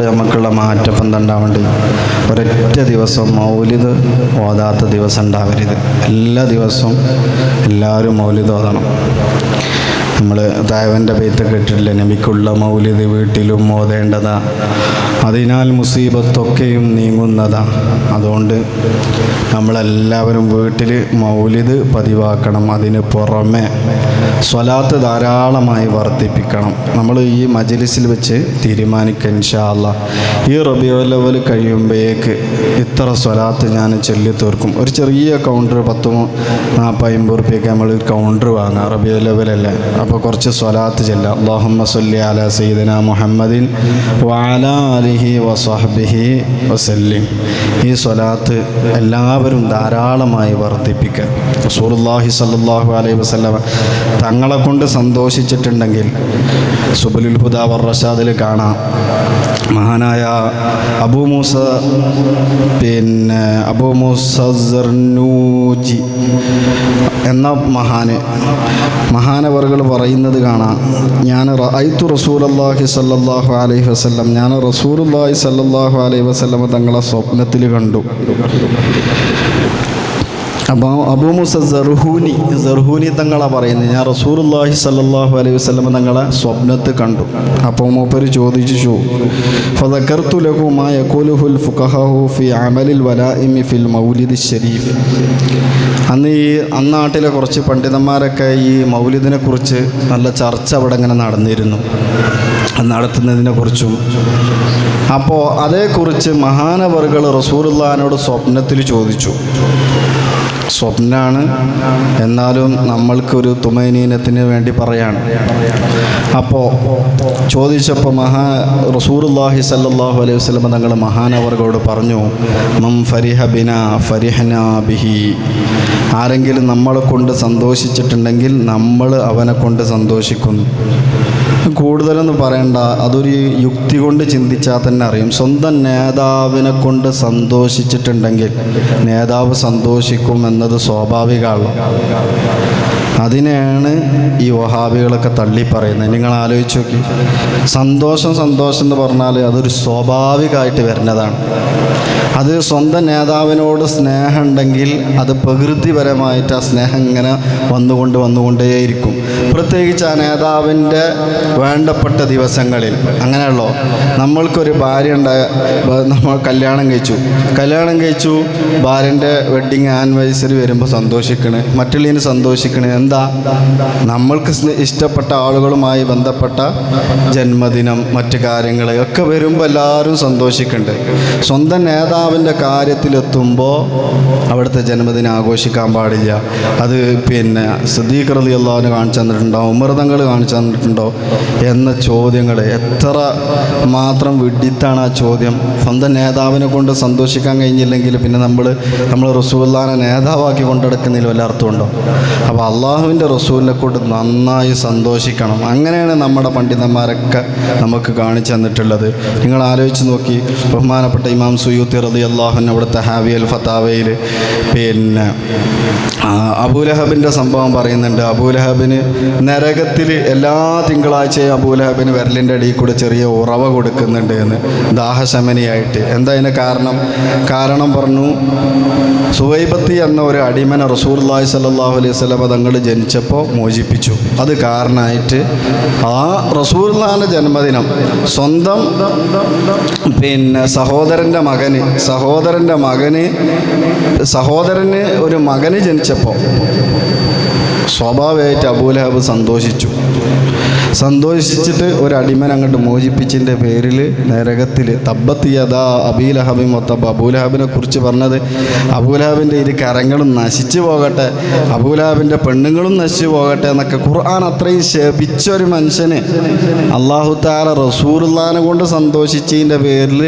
കൊണ്ട് നമുക്കുള്ള മാറ്റം എന്താണ്ടാവേണ്ടത് ഒരൊറ്റ ദിവസം മൗലിത് ഓതാത്ത ദിവസം ഉണ്ടാവരുത്. എല്ലാ ദിവസവും എല്ലാവരും മൗലിത് ഓതണം. നമ്മൾ ദേവന്റെ പെയ്ത്ത് കെട്ടിട്ടില്ല? നബിക്കുള്ള മൗലിദ് വീട്ടിലും ഓതേണ്ടതാ. അതിനാൽ മുസീബത്തൊക്കെയും നീങ്ങുന്നതാ. അതുകൊണ്ട് നമ്മളെല്ലാവരും വീട്ടിൽ മൗലിത് പതിവാക്കണം. അതിന് പുറമെ സ്വലാത്ത് ധാരാളമായി വർദ്ധിപ്പിക്കണം. നമ്മൾ ഈ മജലിസിൽ വെച്ച് തീരുമാനിക്കുക ഇൻഷാല്ല ഈ റബിയോ ലെവൽ കഴിയുമ്പോഴേക്ക് ഇത്ര സ്വലാത്ത് ഞാൻ ചൊല്ലി തീർക്കും. ഒരു ചെറിയ കൗണ്ടർ പത്ത് നാൽപ്പത് അമ്പത് റുപ്യൊക്കെ നമ്മൾ കൗണ്ടർ വാങ്ങാം. റബിയോ ലെവലല്ലേ അപ്പോൾ കുറച്ച് സ്വലാത്ത് ചെല്ലാം. അള്ളാഹുമ്മ സല്ലി അല സയ്യിദന മുഹമ്മദിൻ വാല അലിഹി വസാഹബിഹി വസല്ലിം. ഈ സ്വലാത്ത് എല്ലാവരും ധാരാളമായി വർദ്ധിപ്പിക്കുക സൂറുല്ലാഹി സല്ലാഹു അലൈഹി വസ്ലമ തങ്ങളെ കൊണ്ട് സന്തോഷിച്ചിട്ടുണ്ടെങ്കിൽ സുബുലുൽ ഹുദ വർഷാദിൽ കാണാം. മഹാനായ അബൂ മൂസ പിന്നെ അബൂ മൂസ സർനൂജി എന്ന മഹാന്. മഹാനവറുകൾ പറയുന്നത് കാണാം. ഞാൻ ഐത്തു റസൂലല്ലാഹി സല്ലാഹു അലൈഹി വസല്ലം. ഞാൻ റസൂലുള്ളാഹി സല്ലാഹു അലൈഹി വസല്ലം തങ്ങളെ സ്വപ്നത്തിൽ കണ്ടു. അപ്പോൾ അബൂ മുസ സർഹൂനി തങ്ങളെ പറയുന്നത് ഞാൻ റസൂലുള്ളാഹി സല്ലാഹു അലൈഹി വസ്ലമ തങ്ങളെ സ്വപ്നത്ത് കണ്ടു. അപ്പോൾ മൂപ്പർ ചോദിച്ചു ഫദക്കർതു ലഹു മാ യഖൂലുഹുൽ ഫുഖഹാഹു ഫി അമലിൽ വലാഇമി ഫിൽ മൗലിദ് ഷരീഫ് അന്ന് ഈ അന്നാട്ടിലെ കുറച്ച് പണ്ഡിതന്മാരൊക്കെ ഈ മൗലിദിനെ കുറിച്ച് നല്ല ചർച്ച അവിടെ ഇങ്ങനെ നടന്നിരുന്നു. നടത്തുന്നതിനെ കുറിച്ചും. അപ്പോൾ അതേക്കുറിച്ച് മഹാനവർകൾ റസൂലുള്ളഹാനോട് സ്വപ്നത്തിൽ ചോദിച്ചു. സ്വപ്നാണ്. എന്നാലും നമ്മൾക്കൊരു തുമൈനീനത്തിന് വേണ്ടി പറയാണ്. അപ്പോൾ ചോദിച്ചപ്പോൾ മഹാ റസൂറുല്ലാഹി സല്ലാഹു അലൈഹി വസല്ലം തങ്ങൾ മഹാനവർഗോട് പറഞ്ഞു മം ഫരിഹ ബിന ഫരിഹന ബിഹി. ആരെങ്കിലും നമ്മളെ കൊണ്ട് സന്തോഷിച്ചിട്ടുണ്ടെങ്കിൽ നമ്മൾ അവനെ കൊണ്ട് സന്തോഷിക്കുന്നു കൂടുതലൊന്നും പറയണ്ട അതൊരു യുക്തി കൊണ്ട് ചിന്തിച്ചാൽ തന്നെ അറിയും. സ്വന്തം നേതാവിനെ കൊണ്ട് സന്തോഷിച്ചിട്ടുണ്ടെങ്കിൽ നേതാവ് സന്തോഷിക്കും എന്നത് സ്വാഭാവികമാണ്. അതിനെയാണ് ഈ വഹാബികളൊക്കെ തള്ളി പറയുന്നത്. നിങ്ങൾ ആലോചിച്ച് നോക്കി. സന്തോഷം സന്തോഷം എന്ന് പറഞ്ഞാൽ അതൊരു സ്വാഭാവികമായിട്ട് വരുന്നതാണ്. അത് സ്വന്തം നേതാവിനോട് സ്നേഹമുണ്ടെങ്കിൽ അത് പ്രകൃതിപരമായിട്ട് ആ സ്നേഹം ഇങ്ങനെ വന്നുകൊണ്ട് വന്നുകൊണ്ടേയിരിക്കും. പ്രത്യേകിച്ച് ആ നേതാവിന്റെ വേണ്ടപ്പെട്ട ദിവസങ്ങളിൽ. അങ്ങനെയുള്ളോ നമ്മൾക്കൊരു ഭാര്യ ഉണ്ടായ നമ്മൾ കല്യാണം കഴിച്ചു. കല്യാണം കഴിച്ചു ഭാര്യന്റെ വെഡ്ഡിങ് ആനിവേഴ്സറി വരുമ്പോൾ സന്തോഷിക്കണ്. മറ്റുള്ളതിന് സന്തോഷിക്കണ്. എന്താ? നമ്മൾക്ക് ഇഷ്ടപ്പെട്ട ആളുകളുമായി ബന്ധപ്പെട്ട ജന്മദിനം മറ്റു കാര്യങ്ങൾ ഒക്കെ വരുമ്പോൾ എല്ലാവരും സന്തോഷിക്കുന്നുണ്ട് സ്വന്തം നേതാവിന്റെ കാര്യത്തിലെത്തുമ്പോൾ അവിടുത്തെ ജന്മദിനം ആഘോഷിക്കാൻ പാടില്ല. അത് പിന്നെ സദീഖ് റലി അള്ളാഹുവിന് കാണിച്ചു തന്നിട്ടുണ്ടോ? ഉമർ തങ്ങൾ കാണിച്ചു തന്നിട്ടുണ്ടോ? എന്ന ചോദ്യങ്ങൾ എത്ര മാത്രം വിഡിത്താണ് ആ ചോദ്യം. സ്വന്തം നേതാവിനെ കൊണ്ട് സന്തോഷിക്കാൻ കഴിഞ്ഞില്ലെങ്കിൽ പിന്നെ നമ്മൾ നമ്മൾ റസൂല്ലാനെ നേതാവാക്കി കൊണ്ടെടുക്കുന്നതിൽ വല്ല അർത്ഥമുണ്ടോ? അപ്പോൾ അള്ളാഹുവിന്റെ റസൂലിനെ കൊണ്ട് നന്നായി സന്തോഷിക്കണം. അങ്ങനെയാണ് നമ്മുടെ പണ്ഡിതന്മാരൊക്കെ നമുക്ക് കാണിച്ചു തന്നിട്ടുള്ളത്. നിങ്ങൾ ആലോചിച്ച് നോക്കി. ബഹുമാനപ്പെട്ട ഇമാം സുയൂത്തി റതി അള്ളാഹുൻ അവിടുത്തെ ഹാവി അൽ ഫത്താവയിൽ പിന്നെ അബൂലഹബിന്റെ സംഭവം പറയുന്നുണ്ട്. അബൂലഹബിന് നരകത്തിൽ എല്ലാ തിങ്കളാഴ്ചയും അബൂലഹബിന് വിരലിന്റെ അടിയിൽ കൂടെ ചെറിയ ഉറവ കൊടുക്കുന്നുണ്ട് എന്ന് ദാഹശമനിയായിട്ട്. എന്താ അതിന് കാരണം? കാരണം പറഞ്ഞു സുവൈബത്തി എന്ന ഒരു അടിമന റസൂർലാഹി സല്ലാഹു അലൈഹി സ്വലമ തങ്ങൾ ജനിച്ചപ്പോൾ മോചിപ്പിച്ചു. അത് കാരണമായിട്ട് ആ റസൂർലാന്റെ ജന്മദിനം സ്വന്തം പിന്നെ സഹോദരന്റെ മകന് സഹോദരന്റെ മകന് സഹോദരന് ഒരു മകന് ജനിച്ചപ്പോൾ സ്വാഭാവികമായിട്ട് അബൂലഹബ് സന്തോഷിച്ചു. സന്തോഷിച്ചിട്ട് ഒരു അടിമൻ അങ്ങോട്ട് മോചിപ്പിച്ചതിന്റെ പേരിൽ നരകത്തിൽ തബ്ബത്തിയതാ അബീലഹബി മൊത്തബ് അബൂലഹബിനെ കുറിച്ച് പറഞ്ഞത് അബൂലഹബിന്റെ ഇരു കരങ്ങളും നശിച്ചു പോകട്ടെ അബൂലഹബിന്റെ പെണ്ണുങ്ങളും നശിച്ചു പോകട്ടെ എന്നൊക്കെ ഖുർആൻ അത്രയും ശപിച്ചൊരു മനുഷ്യന് അള്ളാഹു താല റസൂറുല്ലാനെ കൊണ്ട് സന്തോഷിച്ചതിന്റെ പേരിൽ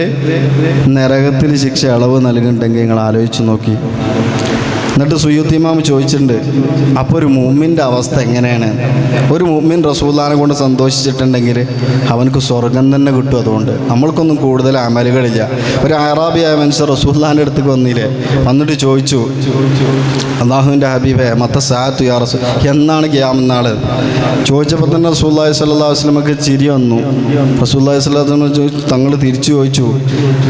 നരകത്തിൽ ശിക്ഷ ഇളവ് നൽകുന്നുണ്ടെങ്കിൽ നിങ്ങൾ ആലോചിച്ച് നോക്കി. എന്നിട്ട് സുയുത്തിമാം ചോദിച്ചിട്ടുണ്ട് അപ്പോൾ ഒരു മൂമിന്റെ അവസ്ഥ എങ്ങനെയാണ്? ഒരു മൂമിൻ റസൂല്ലാനെ കൊണ്ട് സന്തോഷിച്ചിട്ടുണ്ടെങ്കിൽ അവനക്ക് സ്വർഗം തന്നെ കിട്ടും അതുകൊണ്ട്. നമ്മൾക്കൊന്നും കൂടുതൽ അമലുകളില്ല. ഒരു അറാബിയായ മനുഷ്യർ റസൂല്ലാന്റെ അടുത്ത് വന്നില്ലേ? വന്നിട്ട് ചോദിച്ചു അള്ളാഹുവിന്റെ ഹബീബെ മത്ത സാത്തു യാ റസൂ എന്നാണ് ഗ്യാമെന്നാൾ ചോദിച്ചപ്പോൾ തന്നെ റസൂല്ലാഹി സ്വല്ലാ വസ്ലമൊക്കെ ചിരി വന്നു. റസൂല്ലാഹി സ്വല്ലാ വസ്ലമ ചോദിച്ചു തങ്ങൾ തിരിച്ചു ചോദിച്ചു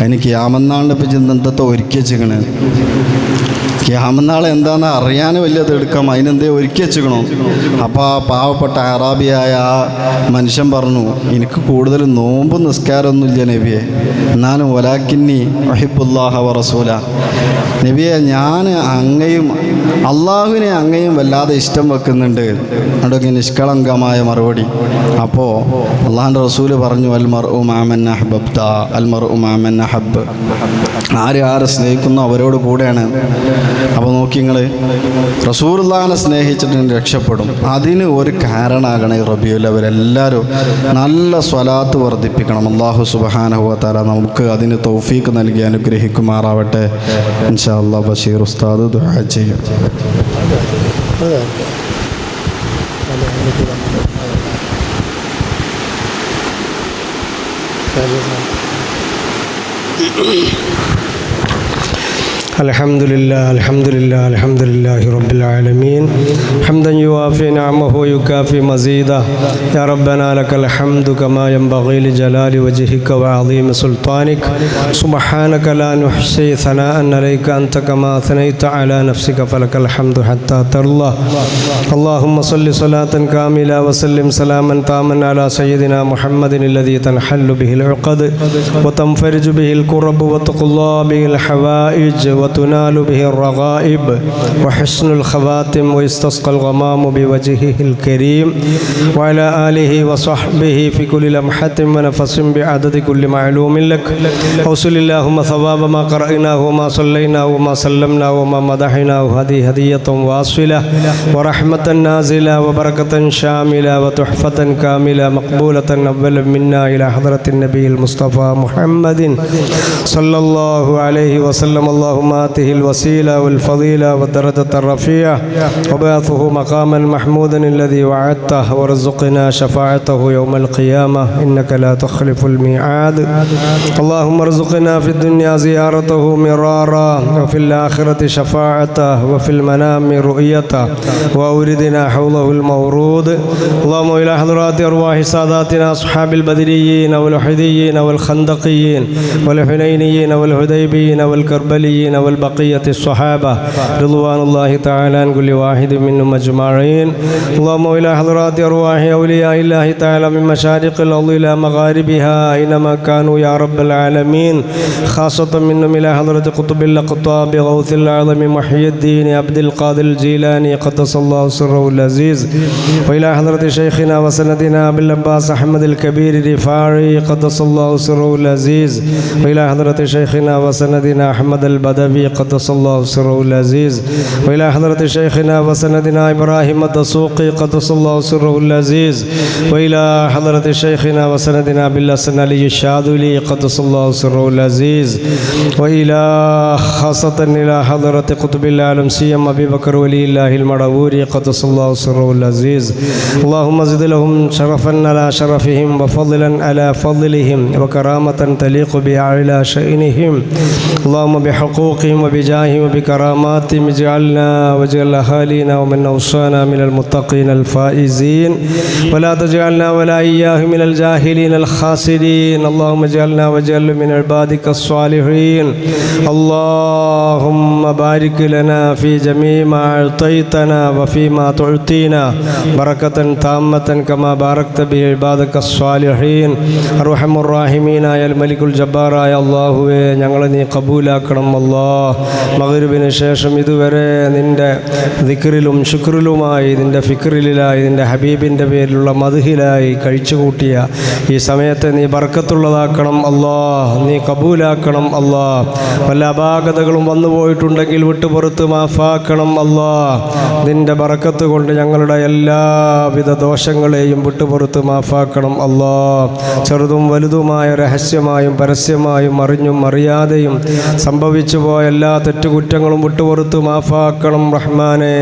അതിന് ഗ്യാമെന്നാളിന്റെ ഇപ്പം ചിന്തത്തെ വെച്ചിക്കണേ ക്യാമനാൾ എന്താണെന്ന് അറിയാൻ വലിയ തിടുക്കം. അതിനെന്തേ ഒരുക്കി വെച്ചുക്കണോ അപ്പോൾ ആ പാവപ്പെട്ട അറാബിയായ ആ മനുഷ്യൻ പറഞ്ഞു എനിക്ക് കൂടുതൽ നോമ്പ് നിസ്കാരമൊന്നുമില്ല നബിയെ. എന്നാലും ഒലാക്കിന്നി അഹിബുല്ലാഹ വറസൂല നബിയെ ഞാൻ അങ്ങയും അള്ളാഹുവിനെ അങ്ങയും വല്ലാതെ ഇഷ്ടം വെക്കുന്നുണ്ട്. അതൊക്കെ നിഷ്കളങ്കമായ മറുപടി. അപ്പോൾ അള്ളാഹിന്റെ റസൂൽ പറഞ്ഞു അൽമർ ഉമാമൻ അൽമർ അഹബബ്ത അൽ മർ ഉ മാമൻ അഹബ്. ആര് ആരെ സ്നേഹിക്കുന്നു അവരോട് കൂടെയാണ്. അപ്പോൾ നോക്കി നിങ്ങൾ റസൂർദാനെ സ്നേഹിച്ചിട്ട് രക്ഷപ്പെടും. അതിന് ഒരു കാരണമാകണേ റബിയുൽ അവരെല്ലാവരും നല്ല സ്വലാത്ത് വർദ്ധിപ്പിക്കണം. അള്ളാഹു സുബഹാനഹുവത്താല നമുക്ക് അതിന് തൗഫീക്ക് നൽകി അനുഗ്രഹിക്കുമാറാവട്ടെ. ഇൻഷാ അള്ളാഹ് ബഷീർ ഉസ്താദ് ചെയ്യും. الحمد لله الحمد لله الحمد لله رب العالمين. حمدا يوافي نعمه ويكافي مزيدا يا ربنا لك الحمد كما ينبغي لجلال وجهك وعظيم سلطانك. سبحانك لا نحصي ثناء عليك أنت كما أثنيت على نفسك فلك الحمد حتى ترضى. اللهم صل صلاة كاملة وسلم سلاما تاما على سيدنا محمد الذي تنحل به العقد وتنفرج به الكرب وتقضى به الحوائج وتنال به الرغائب وحسن الخواتم ويستسقى الغمام بوجهه الكريم وعلى آله وصحبه في كل لمحة ونفس بعدد كل معلوم لك. أوصل اللهم ثواب ما قرأناه وما صليناه وما سلمناه وما مدحناه. هذه هدية واصلة ورحمة نازلة وبركة شاملة وتحفة كاملة مقبولة أولا منا إلى حضرة النبي المصطفى محمد صلى الله عليه وسلم. اللهم آته الوسيلة والفضيلة والدرجة الرفيعة وبعثه مقاما محمودا الذي وعدته وارزقنا شفاعته يوم القيامة. إنك لا تخلف الميعاد. اللهم ارزقنا في الدنيا زيارته مرارا وفي الآخرة شفاعته وفي المنام رؤيته. وأوردنا حوله المورود. اللهم إلى حضرات أرواح ساداتنا أصحاب البدريين والأحديين والخندقيين والحنينيين والهديبيين والكربليين والبقية الصحابة. رضوان الله تعالى عن كل واحد منهم أجمعين. اللهم إلى حضرات أرواح أولياء الله تعالى من مشارق الأرض إلى مغاربها أينما كانوا يا رب العالمين. خاصة منهم إلى حضرة قطب الأقطاب غوث الأعظم محي الدين عبد القادر الجيلاني قدس الله سره العزيز. وإلى حضرة شيخنا وسندنا أبي العباس أحمد الكبير الرفاعي قدس الله سره العزيز. وإلى حضرة شيخنا وسندنا أحمد البدوي قدس الله سره العزيز. وإلى حضرة شيخنا وسندنا إبراهيم الدسوقي قدس الله سره العزيز. وإلى حضرة شيخنا وسندنا بالحسن علي الشاذلي قدس الله سره العزيز. وإلى خاصة إلى حضرة قطب العالم سيما أبي بكر ولي الله المروري قدس الله سره العزيز. اللهم زد لهم شرفا على شرفهم وفضلا على فضلهم وكرامة تليق بأعلى شأنهم. اللهم بحقوقهم وبجاههم وبكراماتهم اجعلنا واجعل أهالينا ومن أوصانا من المتقين الفائزين ولا تجعلنا ولا إياه من الجاهلين الخاسرين اللهم اجعلنا واجعل من عبادك الصالحين اللهم بارك لنا في جميع ما أعطيتنا وفيما تعطينا بركة تامة كما باركت بعبادك الصالحين أرحم الراحمين يا الملك الجبار يا الله ഞങ്ങളെ നീ കബൂലാക്കണം അല്ലാ മകരുവിന് ശേഷം ഇതുവരെ നിന്റെ ദിക്കറിലും ശുക്രിലുമായി നിന്റെ ഫിക്രിലായി നിന്റെ ഹബീബിന്റെ പേരിലുള്ള മധുഹിലായി കഴിച്ചുകൂട്ടിയ ഈ സമയത്തെ നീ ബർക്കത്തുള്ളതാക്കണം അല്ലാ നീ കബൂലാക്കണം അല്ലാ. വല്ല അപാകതകളും വന്നു പോയിട്ടുണ്ടെങ്കിൽ വിട്ടുപുറത്ത് മാഫാക്കണം അല്ലാ. നിന്റെ ബറക്കത്ത് കൊണ്ട് ഞങ്ങളുടെ എല്ലാവിധ ദോഷങ്ങളെയും വിട്ടുപുറത്ത് മാഫാക്കണം അല്ലാ. ചെറുതും വലുതുമായ രഹസ്യമായും പരസ്യമായും അറിഞ്ഞും അറിയാതെയും സംഭവിച്ചു പോയ എല്ലാ തെറ്റുകുറ്റങ്ങളും വിട്ടുപുറത്ത് മാഫാക്കണം റഹ്മാനെ.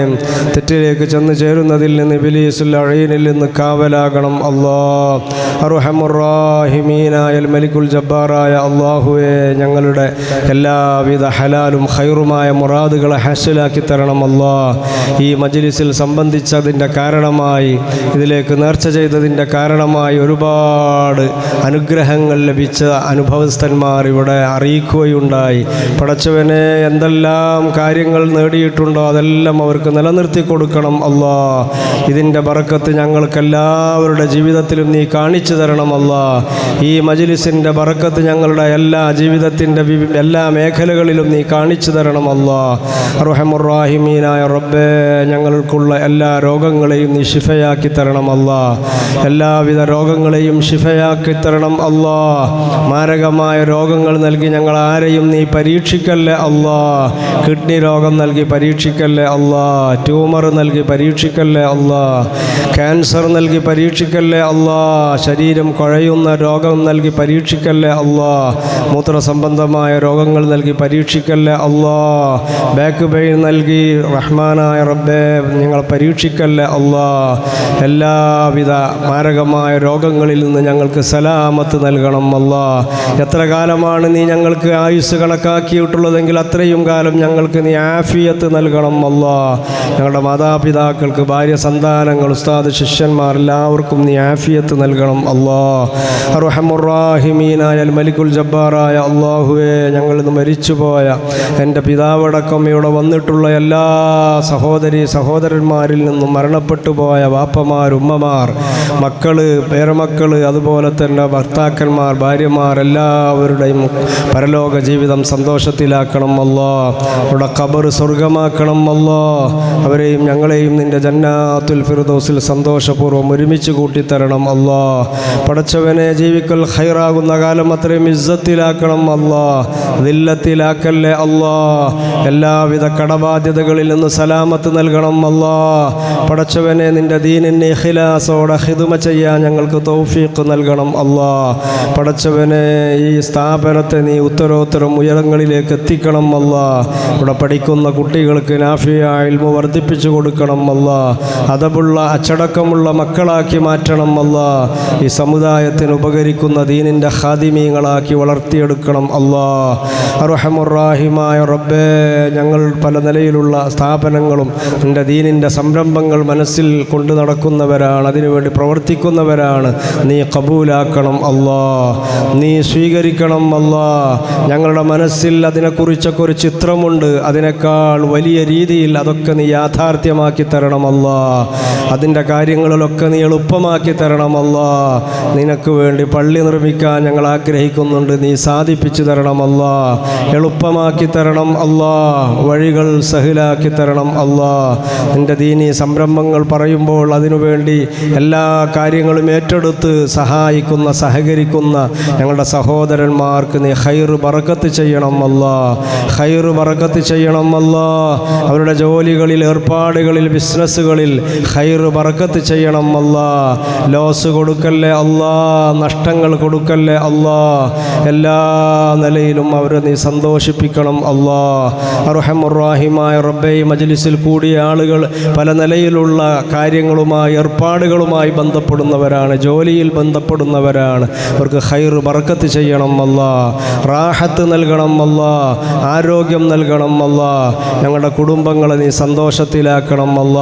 തെറ്റിലേക്ക് ചെന്ന് ചേരുന്നതിൽ നിന്ന് ബിലീസുൽ അഴീനിൽ നിന്ന് കാവലാകണം അള്ളാ മലിക്കുൽ ജബ്ബാറായ അള്ളാഹുവെ ഞങ്ങളുടെ എല്ലാവിധ ഹലാലും ഖൈറുമായ മുറാദുകളെ ഹാസിലാക്കി തരണം അള്ളാ ഈ മജ്ലിസിൽ സംബന്ധിച്ചതിന്റെ കാരണമായി ഇതിലേക്ക് നേർച്ച ചെയ്തതിന്റെ കാരണമായി ഒരുപാട് അനുഗ്രഹങ്ങൾ ലഭിച്ച അനുഭവസ്ഥന്മാർ ഇവിടെ അറിയിക്കുകയുണ്ടായി. പടച്ചവനെ എന്തെല്ലാം കാര്യങ്ങൾ നേടിയിട്ടുണ്ടോ അതെല്ലാം അവർക്ക് നിലനിർത്തി കൊടുക്കണം അല്ലാ. ഇതിന്റെ ബറക്കത്ത് ഞങ്ങൾക്കെല്ലാവരുടെ ജീവിതത്തിലും നീ കാണിച്ചു തരണം അല്ലാ. ഈ മജിലിസിന്റെ ബറക്കത്ത് ഞങ്ങളുടെ എല്ലാ ജീവിതത്തിന്റെ എല്ലാ മേഖലകളിലും നീ കാണിച്ചു തരണം അല്ലാ. റഹമുറാഹിമീനായ റബ്ബേ ഞങ്ങൾക്കുള്ള എല്ലാ രോഗങ്ങളെയും നീ ഷിഫയാക്കി തരണം അല്ലാ. എല്ലാവിധ രോഗങ്ങളെയും ഷിഫയാക്കി തരണം അല്ലാ. മാരകമായ രോഗങ്ങൾ നൽകി ഞങ്ങൾ ആരെയും നീ പരീക്ഷിക്കല്ലേ? അല്ലാ? കിഡ്നി രോഗം നൽകി പരീക്ഷിക്കല്ലേ അല്ലാ? ട്യൂമർ നൽകി പരീക്ഷിക്കല്ലേ അല്ലാ? ക്യാൻസർ നൽകി പരീക്ഷിക്കല്ലേ അല്ലാ? ശരീരം കുഴയുന്ന രോഗം നൽകി പരീക്ഷിക്കല്ലേ അല്ലാ? മൂത്ര സംബന്ധമായ രോഗങ്ങൾ നൽകി പരീക്ഷിക്കല്ലേ അല്ലാ? ബാക്ക് പെയിൻ നൽകി റഹ്മാനായ റബ്ബേ നിങ്ങൾ പരീക്ഷിക്കല്ലേ അല്ലാ? എല്ലാവിധ മാരകമായ രോഗങ്ങളിൽ നിന്ന് ഞങ്ങൾക്ക് സലാമത്ത് നൽകണം അല്ലാ. എത്ര കാലമാണ് നീ ഞങ്ങൾക്ക് ആയുസ് കണക്കാക്കിയിട്ടുള്ളതെങ്കിൽ അത്രയും കാലം ഞങ്ങൾക്ക് നീ ആഫിയത്ത് നൽകണം അല്ലാ. ഞങ്ങളുടെ മാതാപിതാക്കൾക്ക് ഭാര്യ സന്താനങ്ങൾ ഉസ്താദ് ശിഷ്യന്മാർ എല്ലാവർക്കും നീ ആഫിയത്ത് നൽകണം അല്ലാ. മലിക്കുൽ ജബ്ബാറായ അള്ളാഹുവെ ഞങ്ങളിന്ന് മരിച്ചുപോയ എന്റെ പിതാവടക്കം ഇവിടെ വന്നിട്ടുള്ള എല്ലാ സഹോദരി സഹോദരന്മാരിൽ നിന്നും മരണപ്പെട്ടു പോയ വാപ്പമാർ ഉമ്മമാർ മക്കൾ പേരമക്കൾ അതുപോലെ തന്നെ ഭർത്താക്കന്മാർ ഭാര്യമാർ എല്ലാവരുടെയും പരലോക ജീവിതം സന്തോഷത്തിലാക്കണം അല്ലോ. അവിടെ ഖബർ സ്വർഗമാക്കണം അല്ലോ. അവരെയും ഞങ്ങളെയും നിന്റെ ജന്നാത്തുൽ ഫിർദൗസിൽ സന്തോഷപൂർവം ഒരുമിച്ച് കൂട്ടിത്തരണം അല്ലോ. പടച്ചവനെ ജീവിക്കൽ ഹൈറാകുന്ന കാലം അത്രയും ഇസ്സത്തിലാക്കണം അല്ലോ. ദില്ലത്തിലാക്കല്ലേ അല്ലോ. എല്ലാവിധ കടബാധ്യതകളിൽ നിന്ന് സലാമത്ത് നൽകണം അല്ലോ. പടച്ചവനെ നിന്റെ ദീനിന് ഇഖിലാസോടെ ഹിതുമ ചെയ്യാൻ ഞങ്ങൾക്ക് തൗഫീഖ് നൽകണം അല്ലോ. പടച്ചവനെ ഈ സ്ഥാപനത്തെ നീ ഉത്തരോത്തരം ഉയരങ്ങളിലേക്ക് എത്തിക്കണം അല്ല. ഇവിടെ പഠിക്കുന്ന കുട്ടികൾക്ക് നാഫിയ ഇൽമു വർദ്ധിപ്പിച്ചു കൊടുക്കണം അല്ല. അതബുള്ള അച്ചടക്കമുള്ള മക്കളാക്കി മാറ്റണം അല്ല. ഈ സമുദായത്തിന് ഉപകരിക്കുന്ന ദീനിന്റെ ഹാദിമീങ്ങളാക്കി വളർത്തിയെടുക്കണം അല്ലാ. അറുഹമുറാഹിമായ റബ്ബേ ഞങ്ങൾ പല നിലയിലുള്ള സ്ഥാപനങ്ങളും എന്റെ ദീനിന്റെ സംരംഭങ്ങൾ മനസ്സിൽ കൊണ്ടു നടക്കുന്നവരാണ് അതിനുവേണ്ടി പ്രവർത്തിക്കുന്നവരാണ്. നീ കബൂലാക്കണം അല്ലാ. നീ സ്വീകരിക്കണം അല്ലാ. ഞങ്ങളുടെ മനസ്സിൽ അതിനെക്കുറിച്ചൊക്കെ ഒരു ചിത്രമുണ്ട്. അതിനേക്കാൾ വലിയ രീതിയിൽ അതൊക്കെ നീ യാഥാർത്ഥ്യമാക്കി തരണമല്ല അതിന്റെ കാര്യങ്ങളിലൊക്കെ നീ എളുപ്പമാക്കി തരണമല്ല നിനക്ക് വേണ്ടി പള്ളി നിർമ്മിക്കാൻ ഞങ്ങൾ ആഗ്രഹിക്കുന്നുണ്ട്. നീ സാധിപ്പിച്ചു തരണമല്ല എളുപ്പമാക്കി തരണം അല്ലാ. വഴികൾ സഹിലാക്കി തരണം അല്ലാ. നിന്റെ ദീനി സംരംഭങ്ങൾ പറയുമ്പോൾ അതിനുവേണ്ടി എല്ലാ കാര്യങ്ങളും ഏറ്റെടുത്ത് സഹായിക്കുന്ന സഹകരിക്കുന്ന ഞങ്ങളുടെ സഹോദരന്മാർക്ക് നീ ഹൈറ് ബറക്കത്ത് ചെയ്യണം അല്ല. ഹൈറ് ബറക്കത്ത് ചെയ്യണം അല്ല. അവരുടെ ജോലികളിൽ ഏർപ്പാടുകളിൽ ബിസിനസ്സുകളിൽ ഹൈറ് ബറക്കത്ത് ചെയ്യണം അല്ല. ലോസ് കൊടുക്കല്ലേ അല്ലാ. നഷ്ടങ്ങൾ കൊടുക്കല്ലേ അല്ലാ. എല്ലാ നിലയിലും അവരെ നീ സന്തോഷിപ്പിക്കണം അല്ലാ. അർഹമുറാഹിമായ റബ്ബെ മജ്ലിസിൽ കൂടിയ ആളുകൾ പല നിലയിലുള്ള കാര്യങ്ങളുമായി ഏർപ്പാടുകളുമായി ബന്ധപ്പെടുന്നവരാണ് ജോലിയിൽ ബന്ധപ്പെടുന്നവരാണ്. അവർക്ക് ഹൈർ ബറക്കത്ത് ചെയ്യണം അല്ല. റാഹത്ത് നൽകണം അല്ല. ആരോഗ്യം നൽകണം അല്ല. ഞങ്ങളുടെ കുടുംബങ്ങളെ നീ സന്തോഷത്തിലാക്കണം അല്ല.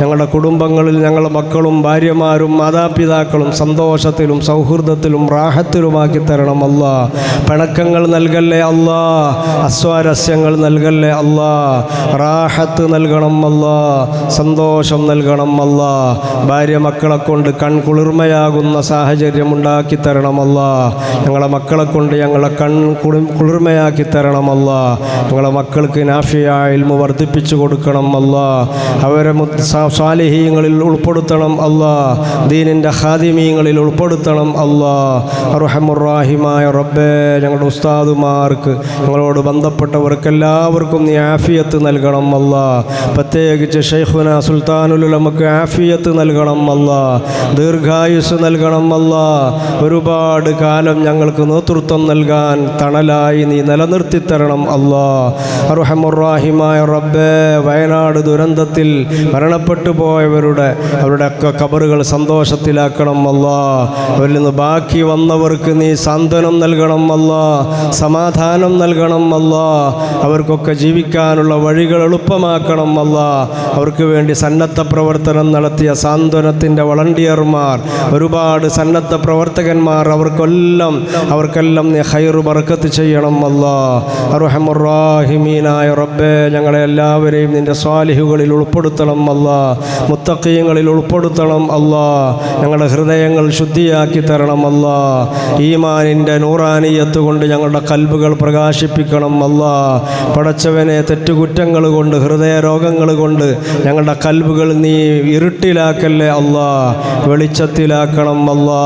ഞങ്ങളുടെ കുടുംബങ്ങളിൽ ഞങ്ങളുടെ മക്കളും ഭാര്യമാരും മാതാപിതാക്കളും സന്തോഷത്തിലും സൗഹൃദത്തിലും റാഹത്തിലുമാക്കി തരണം അല്ല. പിണക്കങ്ങൾ നൽകല്ലേ അല്ല. അസ്വാരസ്യങ്ങൾ നൽകല്ലേ അല്ല. റാഹത്ത് നൽകണം അല്ല. സന്തോഷം നൽകണം അല്ല. ഭാര്യ മക്കളെ കൊണ്ട് കൺകുളിർമയാകുന്ന സാഹചര്യം ഉണ്ടാക്കി തരണം തരണമല്ല ഞങ്ങളെ മക്കളെ കൊണ്ട് ഞങ്ങളെ കൺ കുളിർമയാക്കി കുളിർമയാക്കി തരണമല്ല ഞങ്ങളെ മക്കൾക്ക് നാഫിയായ ഇൽമ വർദ്ധിപ്പിച്ചു കൊടുക്കണം അല്ല അവരെ സാലിഹീങ്ങളിൽ ഉൾപ്പെടുത്തണം അല്ല ദീനിന്റെ ഹാദിമീങ്ങളിൽ ഉൾപ്പെടുത്തണം അല്ല അറുഹമുറാഹിമായ റബ്ബേ ഞങ്ങളുടെ ഉസ്താദുമാർക്ക് ഞങ്ങളോട് ബന്ധപ്പെട്ടവർക്ക് എല്ലാവർക്കും നീ ആഫിയത്ത് നൽകണം അല്ല പ്രത്യേകിച്ച് ഷെയ്ഖുന സുൽത്താനുൽ നമുക്ക് ആഫിയത്ത് നൽകണം അല്ല ദീർഘായുസ് നൽകണം അല്ല ഒരുപാട് കാലം ഞങ്ങൾക്ക് നേതൃത്വം നൽകാൻ തണലായി നീ നിലനിർത്തി തരണം അള്ളാ അറുഹമുറാഹിമായ റബ്ബേ വയനാട് ദുരന്തത്തിൽ മരണപ്പെട്ടു പോയവരുടെ അവരുടെയൊക്കെ കബറുകൾ സന്തോഷത്തിലാക്കണം അല്ലാ. അവരിൽ നിന്ന് ബാക്കി വന്നവർക്ക് നീ സാന്ത്വനം നൽകണം അല്ലാ. സമാധാനം നൽകണം അല്ലാ. അവർക്കൊക്കെ ജീവിക്കാനുള്ള വഴികൾ എളുപ്പമാക്കണം അല്ലാ. അവർക്ക് വേണ്ടി സന്നദ്ധ പ്രവർത്തനം നടത്തിയ സാന്ത്വനത്തിന്റെ വളണ്ടിയർമാർ ഒരുപാട് സന്നദ്ധ പ്രവർത്തകന്മാർ അവർക്കെല്ലാം അവർക്കെല്ലാം നീ ഹൈറു ബർക്കത്ത് ചെയ്യണം അല്ലാ. അറുഹമുറാഹിമീനായ റബ്ബേ ഞങ്ങളെ എല്ലാവരെയും നിന്റെ സ്വാലിഹുകളിൽ ഉൾപ്പെടുത്തണം അല്ലാ. മുത്തക്കീയങ്ങളിൽ ഉൾപ്പെടുത്തണം അല്ലാ. ഞങ്ങളുടെ ഹൃദയങ്ങൾ ശുദ്ധിയാക്കി തരണം അല്ലാ. ഈമാനിന്റെ നൂറാനീയത്ത് കൊണ്ട് ഞങ്ങളുടെ കൽബുകൾ പ്രകാശിപ്പിക്കണം അല്ലാ. പടച്ചവനെ തെറ്റുകുറ്റങ്ങൾ കൊണ്ട് ഹൃദയ രോഗങ്ങൾ കൊണ്ട് ഞങ്ങളുടെ കൽബുകൾ നീ ഇരുട്ടിലാക്കല്ലേ അല്ലാ. വെളിച്ചത്തിലാക്കണം അല്ലാ.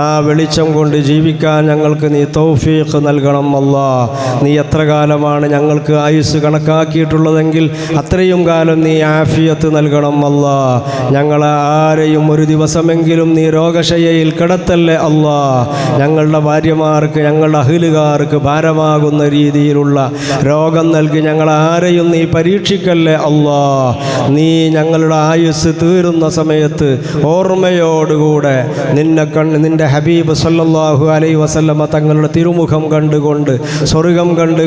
ആ വെളിച്ചം കൊണ്ട് ജീവിക്കാൻ ഞങ്ങൾക്ക് നീ തൗഫീഖ് നൽകണം അല്ലാ. നീ എത്ര കാലമാണ് ഞങ്ങൾക്ക് ആയുസ് കണക്കാക്കിയിട്ടുള്ളതെങ്കിൽ അത്രയും കാലം നീ ആഫിയത്ത് നൽകണം അല്ല. ഞങ്ങളെ ആരെയും ഒരു ദിവസമെങ്കിലും നീ രോഗശയ്യയിൽ കിടത്തല്ലേ അല്ല. ഞങ്ങളുടെ ഭാര്യമാർക്ക് ഞങ്ങളുടെ അഹിലുകാർക്ക് ഭാരമാകുന്ന രീതിയിലുള്ള രോഗം നൽകി ഞങ്ങളെ ആരെയും നീ പരീക്ഷിക്കല്ലേ അല്ലാ. നീ ഞങ്ങളുടെ ആയുസ് തീരുന്ന സമയത്ത് ഓർമ്മയോടുകൂടെ നിന്നെ കണ്ട് നിന്റെ ഹബീബ് സല്ലാഹു അലൈ വസല്ലമ്മ തങ്ങളുടെ തിരുമുഖം കണ്ടുകൊണ്ട് സ്വർഗം കണ്ടുകൊണ്ട്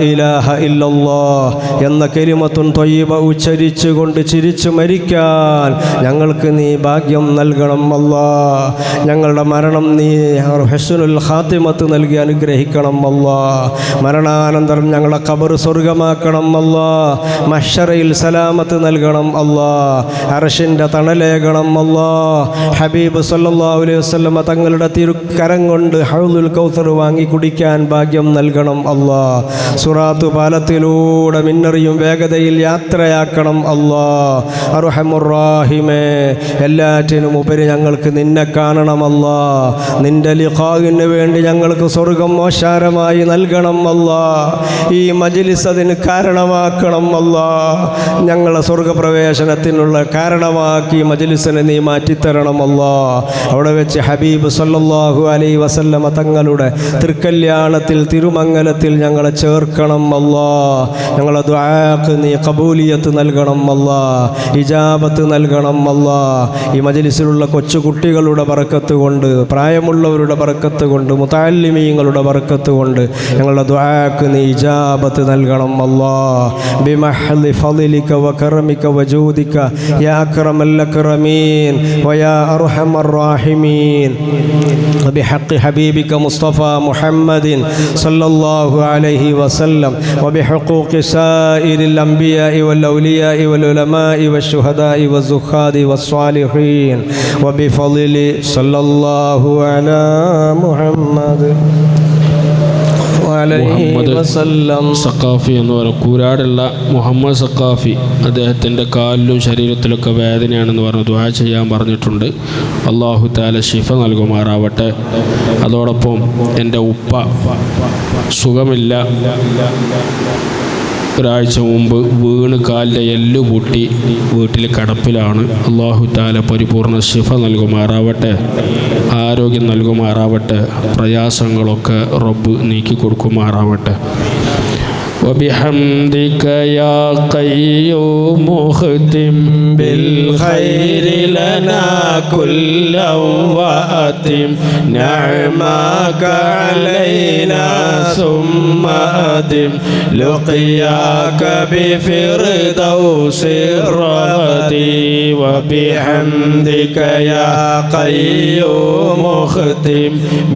ഇല്ലല്ലാ എന്ന കരിമത്തും തൊയ്യബ ഉച്ചരിച്ചുകൊണ്ട് ചിരിച്ചു മരിക്കാൻ ഞങ്ങൾക്ക് നീ ഭാഗ്യം നൽകണം അല്ലാ. ഞങ്ങളുടെ മരണം നീ ഹെസുനുൽ ഹാത്തിമത്ത് നൽകി അനുഗ്രഹിക്കണം അല്ലാ. മരണാനന്തരം ഞങ്ങളുടെ കബർ സ്വർഗമാക്കണം അല്ലാ. മഷറയിൽ സലാമത്ത് നൽകണം അല്ലാ. അറഷിന്റെ തണലേകണം അല്ലാ. ഹബീബ് സല്ലാ അലൈഹി വസ്ലമ തങ്ങളുടെ തിരുക്കരം കൊണ്ട് ഹൗലുൽ കൗസർ വാങ്ങി കുടിക്കാൻ ഭാഗ്യം നൽകണം അല്ലാ. സുറാത്തു പാലത്തിലൂടെ മിന്നറിയും വേഗതയിൽ യാത്രയാക്കണം അറുഹമുറാഹിമേ എല്ലാറ്റിനും ഉപരി ഞങ്ങൾക്ക് നിന്നെ കാണണം കാണണമല്ലാ നിന്റെ ലിഖാവിന് വേണ്ടി ഞങ്ങൾക്ക് സ്വർഗം മോശാരമായി നൽകണം അല്ലാ. ഈ മജിലിസ് അതിന് കാരണമാക്കണം അല്ലാ. ഞങ്ങളെ സ്വർഗപ്രവേശനത്തിനുള്ള കാരണമാക്കി മജിലിസിനെ നീ മാറ്റിത്തരണം അല്ലാ. അവിടെ വെച്ച് ഹബീബ് സല്ലാഹു അലൈ വസല്ലമ തങ്ങളുടെ തൃക്കല്യാണത്തിൽ കല്യാണത്തിൽ തിരുമംഗലത്തിൽ ഞങ്ങളെ ചേർക്കണം അല്ലാ. ഞങ്ങളെ ദുആക്ക് നീ കബൂലിയത്ത് നൽകണം അല്ലാ. ഇജാബത്ത് നൽകണം അല്ലാ. ഈ മജലിസിലുള്ള കൊച്ചുകുട്ടികളുടെ പറക്കത്ത് കൊണ്ട് പ്രായമുള്ളവരുടെ പറക്കത്ത് കൊണ്ട് മുത്താലിമീങ്ങളുടെ പറക്കത്ത് കൊണ്ട് ഞങ്ങളുടെ ദുആക്ക് നീ ഇജാബത്ത് നൽകണം അല്ലാ. ബിമഹ്ലി ഫളിലിക വകറമിക വജൂദിക യാ വയാ അർഹമർ റാഹിമീൻ. ഹബീബിക മുസ്തഫ മുഹമ്മദിൻ صلى الله عليه وسلم وبحقوق سائر الأنبياء والأولياء والعلماء والشهداء والزهاد والصالحين وبفضل صلى الله على محمد സഖാഫി എന്ന് പറയും കൂരാടുള്ള മുഹമ്മദ് സഖാഫി അദ്ദേഹത്തിന്റെ കാലിലും ശരീരത്തിലൊക്കെ വേദനയാണെന്ന് പറഞ്ഞു ദ്വാ ചെയ്യാൻ പറഞ്ഞിട്ടുണ്ട്. അള്ളാഹു താല ഷിഫ നൽകുമാറാവട്ടെ. അതോടൊപ്പം എന്റെ ഉപ്പ സുഖമില്ല. ഒരാഴ്ച മുമ്പ് വീണ് കാലിന്റെ എല്ല് പൊട്ടി വീട്ടിൽ കടപ്പിലാണ്. അള്ളാഹു താല പരിപൂർണ ശിഫ നൽകുമാറാവട്ടെ ആരോഗ്യം നൽകുമാറാവട്ടെ പ്രയാസങ്ങളൊക്കെ റബ്ബ് നീക്കി കൊടുക്കുമാറാവട്ടെ وبحمدك يا قيوم اختم بالخير لنا كلا وأتم. نعمك علينا ثم أدم لقياك بفردوس الرغد وبحمدك يا قيوم اختم.